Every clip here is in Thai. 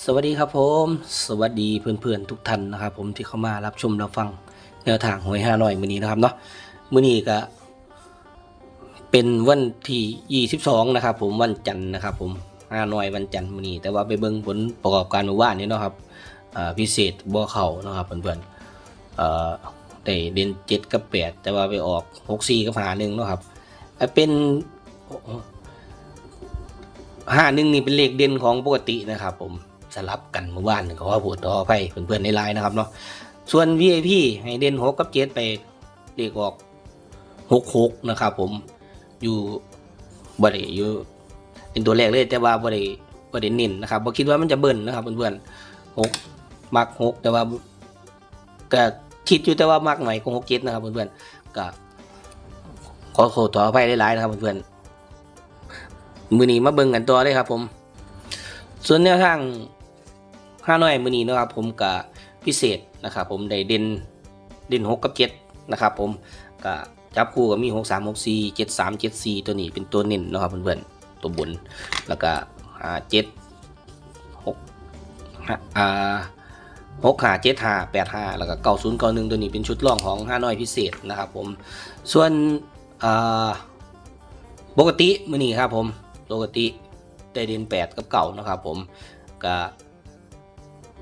สวัสดีครับผม สวัสดีเพื่อนๆทุกท่านนะครับผมที่เข้ามารับชมรับฟังแนวทางหวยห้าหน่อยมือนี้นะครับเนาะมือนี้ก็เป็นวันที่22นะครับผมวันจันทร์นะครับผมห้าหน่อยวันจันทร์มือนี้แต่ว่าไปเบิ่งผลประกอบการเมื่อวานนี้เนาะครับพิเศษบัวเข่านะครับเพื่อนๆเอ่อได้เด่นเจ็ดกับแปดแต่ว่าไปออกหกสี่กับหาหนึ่งเนาะครับเป็นห้าหนึ่งนี่เป็นเลขเด่นของปกตินะครับผม สลับกันเมื่อวานขอพูดขออภัยเพื่อนๆในไลน์นะครับเนาะส่วน VIP ให้เด่นหกกับเจ็ดไปเลขออกหกหกนะครับผมอยู่บริอยู่เป็นตัวแรกเลยแต่ว่าบริบริเน้นนะครับบ่คิดว่ามันจะเบิ่นนะครับเพื่อนๆหกมักหกแต่ว่าก็คิดอยู่แต่ว่ามักหน่อยของหกเจ็ดนะครับเพื่อนๆก็ขอโทษขออภัยหลายๆนะครับเพื่อนๆมือนี้มาเบิ่งกันต่อเลยครับผม ส่วนแนวทาง ห้าน้อยมือนี้นะครับผมกับพิเศษนะครับผมได้เด่นเด่นหกกับเจ็ดนะครับผมก็จับคู่กับมีหกสามหกสี่เจ็ดสามเจ็ดสี่ตัวนี้เป็นตัวเน้นนะครับเพื่อนๆตัวบนแล้วก็อ่าเจ็ดหกอ่าหกห้าเจ็ดห้าแปดห้าแล้วก็เก้าศูนย์เก้าหนึ่งตัวนี้เป็นชุดร่องของห้าน้อยพิเศษนะครับผมส่วนอ่าปกติมือนี้ครับผมปกติได้เด่นแปดกับเก่านะครับผมก็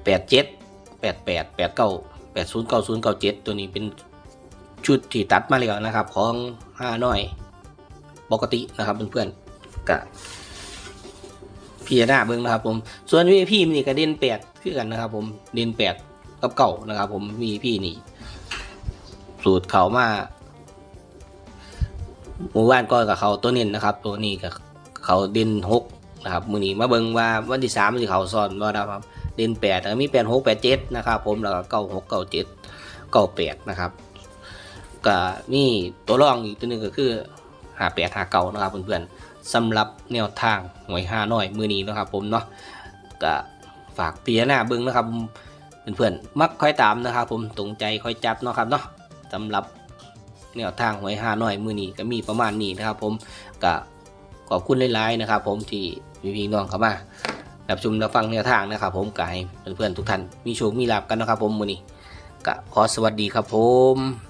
แปดเจ็ดแปดแปดแปดเก้าแปดศูนย์เก้าศูนย์เก้าเจ็ดตัวนี้เป็นชุดที่ตัดมาแล้วนะครับ ของห้าน้อย ปกตินะครับเพื่อนๆก็พี่หน้าเบิ้งนะครับผม ส่วนวีพี่นี่ก็เด่นแปดคือกันนะครับ ผมเด่นแปดกับเก่านะครับ ผมวีพี่นี่ สูตรเขามาหมู่บ้านก็กับเขาตัวเน้นนะครับ ตัวนี้กับเขาเด่นหก นะครับมือนี้มาเบิ่งว่าวันที่สามมันสิเขาซ้อนว่านะครับเด่นแปดแล้วมีแปดหกแปดเจ็ดนะครับผมแล้วก็เก้าหกเก้าเจ็ดเก้าแปดนะครับก็มีตัวรองอีกตัวหนึ่งก็คือหาแปดหาเก้านะครับเพื่อนๆสำหรับแนวทางหวยห้าน้อยมือนี้นะครับผมเนาะก็ฝากพิจารณาเบิ่งนะครับเพื่อนๆมักค่อยตามนะครับ ผมตรงใจค่อยจับเนาะครับเนาะสำหรับแนวทางหวยหาน่อยมือนี้ก็มีประมาณนี้นะครับ ผมก็ขอบคุณหลายๆนะครับ ผมที่ มีพี่น้องเข้ามารับชมรับฟังแนวทางนะครับ ผมก็ให้เพื่อนๆทุกท่านมีโชคมีลาบกันนะครับ ผมมือนี้ก็ขอสวัสดีครับผม